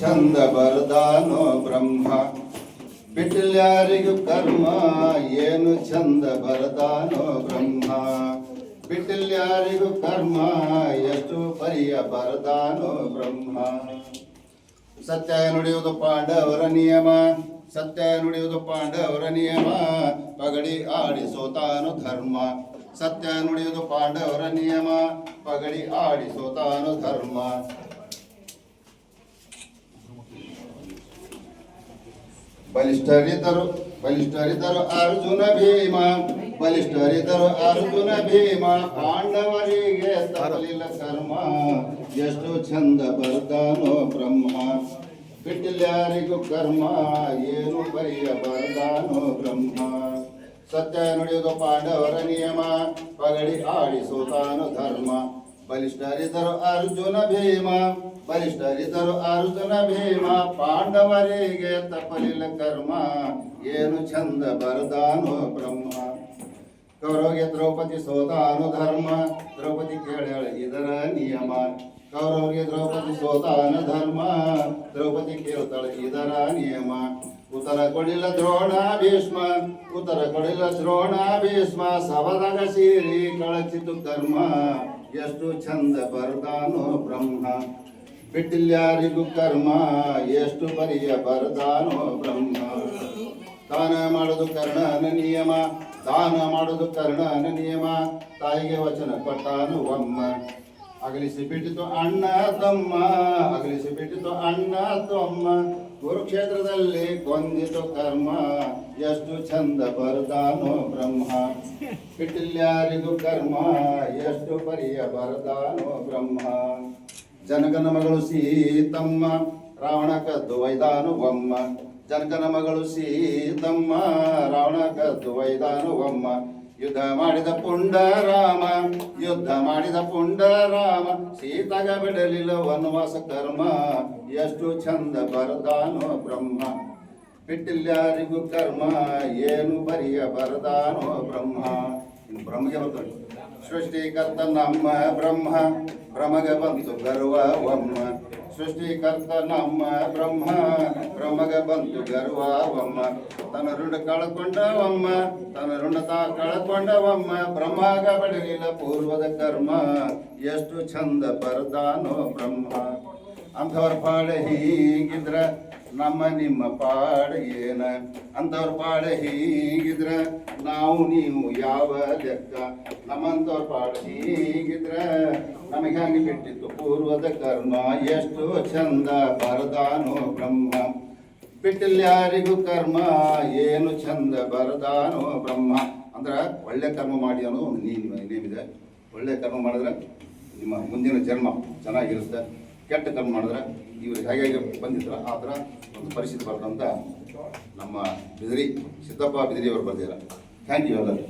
ಚಂದ ಬರದಾನೋ ಬ್ರಹ್ಮ. ಬಿಟ್ಟಲ್ಯಾರಿಗೂ ಕರ್ಮ, ಏನು ಚಂದ ಬರದಾನೋ ಬ್ರಹ್ಮ. ಬಿಟ್ಟಲ್ಯಾರಿಗೂ ಕರ್ಮ, ಎಷ್ಟು ಪರಿಯ ಬರದಾನೋ ಬ್ರಹ್ಮ. ಸತ್ಯ ನುಡಿಯುವುದು ಪಾಂಡವರ ನಿಯಮ, ಸತ್ಯ ನುಡಿಯುವುದು ಪಾಂಡವರ ನಿಯಮ. ಪಗಡಿ ಆಡಿಸೋತಾನು ಧರ್ಮ, ಸತ್ಯ ನುಡಿಯುವುದು ಪಾಂಡವರ ನಿಯಮ. ಪಗಡಿ ಆಡಿಸೋತಾನು ಧರ್ಮ. ಬಲಿಷ್ಠರಿದ್ದರು ಬಲಿಷ್ಠರಿದ್ದರು ಅರ್ಜುನ ಭೀಮ, ಬಲಿಷ್ಠರಿದ್ದರು ಅರ್ಜುನ ಭೀಮ, ಪಾಂಡವರಿಗೆ ತರಲಿಲ್ಲ ಕರ್ಮ, ಎಷ್ಟು ಚಂದ ಬರ್ತಾನೋ ಬ್ರಹ್ಮ. ಬಿಟ್ಟಿಲ್ಯಾರಿಗೂ ಕರ್ಮ, ಏನು ಬರೆಯ ಬರ್ದಾನೋ ಬ್ರಹ್ಮ. ಸತ್ಯ ನುಡಿಯೋದು ಪಾಂಡವರ ನಿಯಮ, ಪಗಡಿ ಆಡಿಸೋತಾನು ಧರ್ಮ. ಬಲಿಷ್ಠರಿದ್ದರು ಅರ್ಜುನ ಭೀಮ ಬಲಿಷ್ಠರಿದ್ದರು ಅರ್ಜುನ ಭೀಮ ಪಾಂಡವರಿಗೆ ತಪ್ಪಲಿಲ್ಲ ಕರ್ಮ ಏನು ಚಂದ ಬರದಾನೋ ಬ್ರಹ್ಮ ಕೌರವಗೆ ದ್ರೌಪದಿ ಸೋತಾನು ಧರ್ಮ ದ್ರೌಪದಿ ಕೇಳ ಇದರ ನಿಯಮ ಕೌರವರಿಗೆ ದ್ರೌಪದಿ ಸೋತಾನ ಧರ್ಮ. ದ್ರೌಪದಿ ಕೇಳ್ತಾಳೆ, ಇದರ ನಿಯಮ. ಉತ್ತರ ಕೊಡಿಲ್ಲ ದ್ರೋಣ ಭೀಷ್ಮ, ಉತ್ತರ ಕೊಡಿಲ್ಲ ದ್ರೋಣ ಭೀಷ್ಮ. ಸವದಗ ಸೀರಿ ಕಳಚಿತು ಕರ್ಮ. ಎಷ್ಟು ಚಂದ ಬರ್ದಾನೋ ಬ್ರಹ್ಮ. ಬಿಟ್ಟಿಲ್ಯಾರಿಗೂ ಕರ್ಮ, ಎಷ್ಟು ಬರಿಯ ಬರ್ದಾನೋ ಬ್ರಹ್ಮ. ದಾನ ಮಾಡೋದು ಕರ್ಣನ ನಿಯಮ, ದಾನ ಮಾಡೋದು ಕರ್ಣನ ನಿಯಮ. ತಾಯಿಗೆ ವಚನ ಕೊಟ್ಟಾನು ಒಮ್ಮ. ಅಗಲಿಸಿ ಬಿಟ್ಟಿತು ಅಣ್ಣ ತಮ್ಮ ಅಗಲಿಸಿ ಬಿಟ್ಟಿತು ಅಣ್ಣ ತಮ್ಮ. ಕುರುಕ್ಷೇತ್ರದಲ್ಲಿ ಕೊಂದಿತು ಕರ್ಮ, ಎಷ್ಟು ಚಂದ ಬರದಾನೋ ಬ್ರಹ್ಮ. ಬಿಟ್ಟಿಲ್ಯಾರಿಗೂ ಕರ್ಮ, ಎಷ್ಟು ಪರಿಯ ಬರದಾನೋ ಬ್ರಹ್ಮ. ಜನಕನ ಮಗಳು ಸೀತಮ್ಮ, ರಾವಣ ಕದ್ದು ವೈದಾನು ಒಮ್ಮ. ಜನಕನ ಮಗಳು ಸೀತಮ್ಮ, ರಾವಣ ಕದ್ದು ವೈದಾನು ಒಮ್ಮ. ಯುದ್ಧ ಮಾಡಿದ ಪುಂಡ ರಾಮ ಯುದ್ಧ ಮಾಡಿದ ಪುಂಡ ರಾಮ ಸೀತಗ ಬಿಡಲಿಲ್ಲ ವನವಾಸ ಕರ್ಮ ಎಷ್ಟು ಚಂದ ಬರದಾನೋ ಬ್ರಹ್ಮ. ಬಿಟ್ಟಿಲ್ಯಾರಿಗೂ ಕರ್ಮ, ಏನು ಬರಿಯ ಬರದಾನೋ ಬ್ರಹ್ಮ. ಇನ್ನು ಬ್ರಹ್ಮಗೆ ಬರ್ತಾರೆ ಸೃಷ್ಟಿಕರ್ತ ನಮ್ಮ ಬ್ರಹ್ಮ, ಬ್ರಹ್ಮಗೆ ಬಂತು ಗರ್ವ ಒಮ್ಮ ಸೃಷ್ಟಿಕರ್ತ ನಮ್ಮ ಬ್ರಹ್ಮ ಬ್ರಹ್ಮಗೆ ಬಂತು ಗರ್ವಮ್ಮ ತನ್ನ ಋಣ ಕಳ್ಕೊಂಡವಮ್ಮ, ತನ್ನ ಋಣ ತಾ ಕಳ್ಕೊಂಡವಮ್ಮ. ಬ್ರಹ್ಮಗ ಬಡಲಿಲ್ಲ ಪೂರ್ವದ ಕರ್ಮ, ಎಷ್ಟು ಚಂದ ಬರ್ದಾನೋ ಬ್ರಹ್ಮ. ಅಂಥವ್ರ ಪಾಡ ಹೀಗಿದ್ರ, ನಮ್ಮ ನಿಮ್ಮ ಪಾಡ ಏನ? ಅಂಥವ್ರ ಪಾಡ ಹೀಗಿದ್ರ, ನಾವು ನೀವು ಯಾವ ಲೆಕ್ಕ? ನಮ್ಮಂಥವ್ರ ಪಾಡ ಹೀಗಿದ್ರ, ನಮಗೆ ಹಂಗೆ ಬಿಟ್ಟಿತ್ತು ಪೂರ್ವದ ಕರ್ಮ. ಎಷ್ಟು ಚಂದ ಬರದಾನೋ ಬ್ರಹ್ಮ. ಬಿಟ್ಟಿಲ್ಲ ಯಾರಿಗೂ ಕರ್ಮ, ಏನು ಚಂದ ಬರದಾನೋ ಬ್ರಹ್ಮ. ಅಂದ್ರೆ ಒಳ್ಳೆ ಕರ್ಮ ಮಾಡಿ ಅನ್ನೋದು ಒಂದು ನೇಮಿದೆ ಒಳ್ಳೆ ಕರ್ಮ ಮಾಡಿದ್ರೆ ನಿಮ್ಮ ಮುಂದಿನ ಜನ್ಮ ಚೆನ್ನಾಗಿರುತ್ತೆ. ಕೆಟ್ಟ ಕರ್ಮ ಮಾಡಿದ್ರೆ ಇವರು ಹೇಗೆ ಹೇಗೆ ಬಂದಿದ್ರ, ಆ ಒಂದು ಪರಿಸ್ಥಿತಿ ಬರ್ತಂತ ನಮ್ಮ ಬಿದಿರಿ, ಸಿದ್ದಪ್ಪ ಬಿದಿರಿ ಅವರು ಬರ್ದಿರ ಥ್ಯಾಂಕ್ ಯು ಎಲ್ಲರೂ